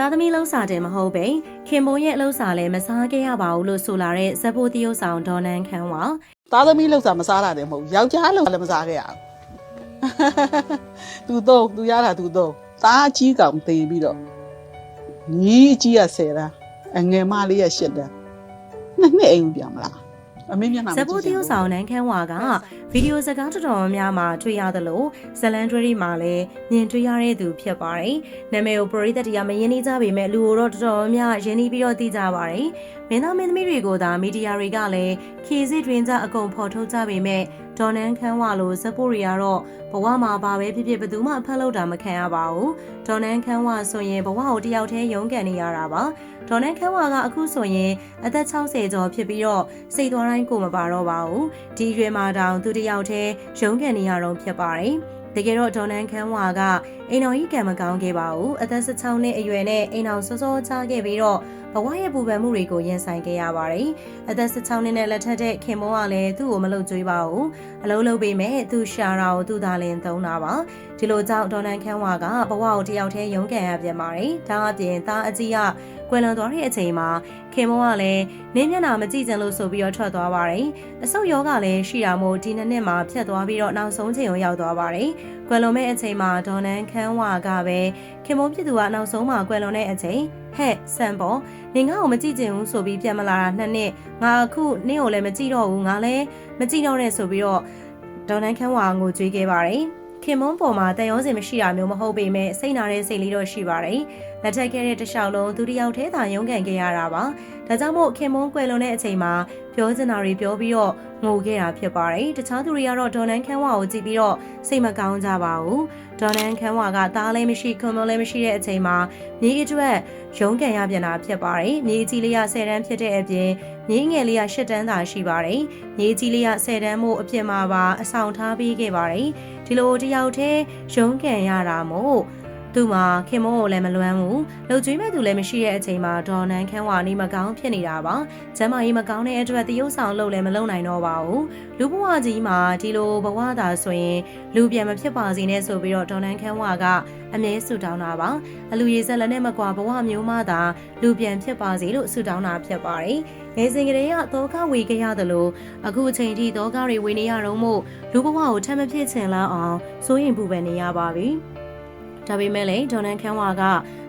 သားသမီးလှုပ်စာတယ်မဟုတ်ပဲခင်မုံရဲ့လှုပ်စာလည်းမစားခဲ့ရပါဘူးလို့ဆိုလာတဲ့ဇက်ဘိုတရုတ်ဆောင်ဒေါ်နန်ခန်းဝါသားသမီးလောက်စားမစားတာတယ်မဟုတ်ဘူးယောက်ျားလောက်လည်းမစားခဲ့ရဘူးသူတော့သူရတာသူတော့သားအကြီးကောင်တေးပြီးတော့ညီအကြီးက10တန်းအငယ်မလေးက8တန်းနှစ်နှစ်အိမ်ကိုပြန်မလား အမေမျက်နှာမဇက်ဘိုတရုတ်ဆောင်နန်ခန်းဝါကဗီဒီယိုစကားတော်တော်များများတွေ့ရသလိုဇလန်ဒရီမှာလည်းမြင်တွေ့ရတဲ့သူဖြစ်ပါတယ်။နာမည်ကိုပရိသတ်တရားမရင်းနှီးကြပေမဲ့လူကိုတော့တော်တော်များရင်းနှီးပြီးတော့သိကြပါတယ်။ မင်းသားမင်းသမီးတွေကိုသာမီဒီယာတွေကလည်းခီစစ်တွင်ကြအကုန်ဖော်ထုတ်ကြပေမဲ့ဒေါ်နန်ခန်းဝါလိုဇက်ဘိုရီကတော့ဘဝမှာဘာပဲဖြစ်ဖြစ်ဘယ်သူမှဖတ်လို့တာမခံရပါဘူး။ဒေါ်နန်ခန်းဝါဆိုရင်ဘဝကိုတယောက်တည်းရုန်းကန်နေရတာပါ။ဒေါ်နန်ခန်းဝါကအခုဆိုရင်အသက်60ကျော်ဖြစ်ပြီးတော့စိတ်သွားတိုင်းကိုမပါတော့ပါဘူး။ဒီရွယ်မှာတောင်သူတစ်ယောက်တည်းရုန်းကန်နေရတော့ဖြစ်ပါတယ်။တကယ်တော့ဒေါ်နန်ခန်းဝါကအိမ်တော်ကြီးကံမကောင်းခဲ့ပါဘူး။အသက်16နှစ်အရွယ်နဲ့အိမ်တော်စောစောချခဲ့ပြီးတော့ဘဝရဲ့ပူပန်မှုတွေကိုရင်ဆိုင်ခဲ့ရပါတယ်။အသက်16နှစ်နဲ့လက်ထက်တဲ့ခင်မောကလည်းသူ့ကိုမလုပ်ကြွေးပါဘူး။အလုံးလုံးပေးမဲ့သူရှာတာကိုသူ့သားလင်သုံးတာပါ။ဒီလိုကြောင့်ဒေါ်နန်ခန်းဝါကဘဝကိုတယောက်တည်းရုန်းကန်ရပြန်ပါတယ်။ဒါအပြင်သားအကြီးကကွယ်လွန်သွားတဲ့အချိန်မှာခင်မောကလည်းနင်းမျက်နှာမကြည့်ကြလို့ဆိုပြီးတော့ထွက်သွားပါတယ်။အဆုတ်ရောဂါလည်းရှိတာမို့ဒီနှစ်နှစ်မှာဖြတ်သွားပြီးတော့နောက်ဆုံးချိန်ကိုရောက်သွားပါတယ်။ကွယ်လွန်မဲ့အချိန်မှာဒေါ်နန်ခန်းဝါကပဲခင်မောဖြစ်သူကနောက်ဆုံးမှာကွယ်လွန်တဲ့အချိန် ဟဲ့ဆန်ပေါ်နေငါ့ကိုမကြည့်ချင်ဘူးဆိုပြီးပြန်မလာတာနှစ်နှစ်ငါအခုနင့်ကိုလည်းမကြည့်တော့ဘူးငါလည်းမကြည့်တော့နဲ့ဆိုပြီးတော့ဒေါ်နန်ခန်းဝါငိုကြွေးခဲ့ပါတယ်။ခင်မုန်းပေါ်မှာတန်ရောစင်မရှိတာမျိုးမဟုတ်ပေမဲ့စိတ်နာတဲ့စိတ်လေးတော့ရှိပါတယ်။လက်ထက်ခဲ့တဲ့တစ်လျှောက်လုံးသူတစ်ယောက်တည်းသာရုန်းကန်ခဲ့ရတာပါ။ဒါကြောင့်မို့ခင်မုန်းကွယ်လွန်တဲ့အချိန်မှာပြောချင်တာတွေပြောပြီးတော့ငိုခဲ့တာဖြစ်ပါတယ်။တခြားသူတွေကတော့ဒေါ်နန်ခန်းဝါကိုကြည့်ပြီးတော့စိတ်မကောင်းကြပါဘူး။ဒေါ်နန်ခန်းဝါကသားလည်းမရှိခွန်မလည်းမရှိတဲ့အချိန်မှာမြေအတွက်ရုန်းကန်ရပြန်တာဖြစ်ပါတယ်။မြေကြီးလေးက10တန်းဖြစ်တဲ့အပြင်မြေငယ်လေးက10တန်းသာရှိပါတယ်။မြေကြီးလေးက10တန်းမို့အပြင်မှာပါအဆောင်ထားပေးခဲ့ပါတယ်။ဒီလိုတယောက်တည်းရုန်းကန်ရတာမို့ သူ့မှာခင်မုန်းကိုလည်းမလွမ်းဘူးလှုပ်ကြွေးမဲ့သူလည်းမရှိတဲ့အချိန်မှာဒေါ်နန်ခန်းဝါနေမကောင်းဖြစ်နေတာပါကျမ်းမာရေးမကောင်းတဲ့အတွက်တရုပ်ဆောင်လုပ်လည်းမလုပ်နိုင်တော့ပါဘူးလူဘဝကြီးမှာဒီလိုဘဝသာဆိုရင်လူပြန်မဖြစ်ပါစေနဲ့ဆိုပြီးတော့ဒေါ်နန်ခန်းဝါကအမြဲဆုတောင်းတာပါအလူရည်ဆက်လက်နဲ့မကွာဘဝမျိုးမှသာလူပြန်ဖြစ်ပါစေလို့ဆုတောင်းတာဖြစ်ပါတယ်ငယ်စဉ်ကလေးကသောကဝေခဲ့ရသလိုအခုအချိန်ထိသောကတွေဝေနေရတော့မို့လူဘဝကိုထပ်မဖြစ်ချင်လောက်အောင်စိုးရင်ပူပန်နေရပါပြီ ဒါပေမဲ့လည်းဒေါ်နန်ခန်းဝါက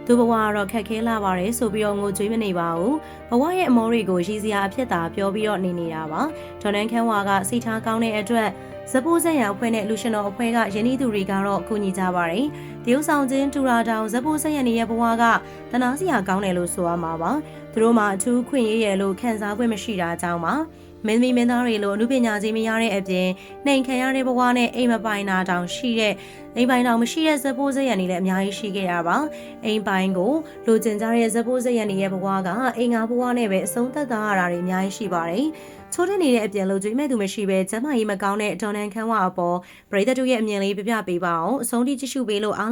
သူ့ဘဝကတော့ခက်ခဲလာပါတယ်ဆိုပြီးတော့ငိုကြွေးမနေပါဘူးဘဝရဲ့အမောတွေကိုရည်စရာအဖြစ်သာပြောပြီးတော့နေနေတာပါဒေါ်နန်ခန်းဝါကစိတ်ထားကောင်းတဲ့အတွက်ဇပိုးဆက်ရအဖွဲ့နဲ့လူရှင်တော်အဖွဲ့ကယင်းဤသူတွေကတော့ကူညီကြပါတယ်တ ရုတ်ဆောင်ချင်းတူရာတောင်ဇပိုးဆက်ရနေရဲ့ဘဝကတနာစရာကောင်းတယ်လို့ဆိုရမှာပါသူတို့မှအထူးခွင့်ရရလို့ခံစား권မရှိတာကြောင့်ပါမင်းသမီးမင်းသားတွေလိုအမှုပညာကြီးမရတဲ့အပြင်နှိမ်ခံရတဲ့ဘဝနဲ့အိမ်မပိုင်တာတောင်ရှိတဲ့အိမ်ပိုင်တောင်မရှိတဲ့ဇပိုးစက်ရံတွေလည်းအများကြီးရှိခဲ့ရပါအိမ်ပိုင်ကိုလိုချင်ကြတဲ့ဇပိုးစက်ရံတွေရဲ့ဘဝကအိမ်ငါဘဝနဲ့ပဲအဆုံးသက်သွားရတာတွေအများကြီးရှိပါတယ်ချိုးတဲ့နေတဲ့အပြင်လို့ကြွေးမဲ့သူမရှိပဲကျမကြီးမကောင်းတဲ့ဒေါ်နန်ခန်းဝါအပေါ်ပရိသတ်တို့ရဲ့အမြင်လေးပြပြပေးပါအောင်အဆုံးထိကြည့်ရှုပေးလို့အား